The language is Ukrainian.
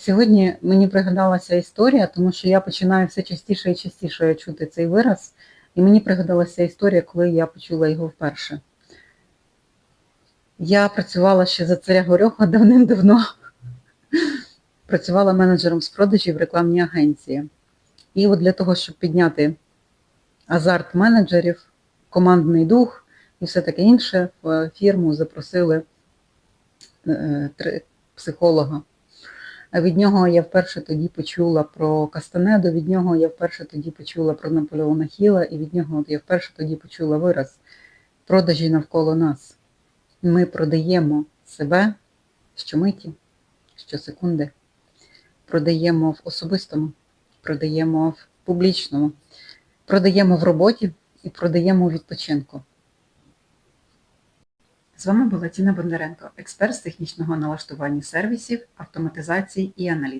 Сьогодні мені пригадалася історія, тому що я починаю все частіше і частіше чути цей вираз, і мені пригадалася історія, коли я почула його вперше. Я працювала ще за царя Горьоха давним-давно. Працювала менеджером з продажів в рекламній агенції. І от для того, щоб підняти азарт менеджерів, командний дух і все таке інше, в фірму запросили е, психолога. Від нього я вперше тоді почула про Кастанеду, від нього я вперше тоді почула про Наполеона Хіла, і від нього я вперше тоді почула вираз продажі навколо нас. Ми продаємо себе щомиті, щосекунди, продаємо в особистому, продаємо в публічному, продаємо в роботі і продаємо у відпочинку. З вами була Тіна Бондаренко, експерт з технічного налаштування сервісів, автоматизації і аналітики.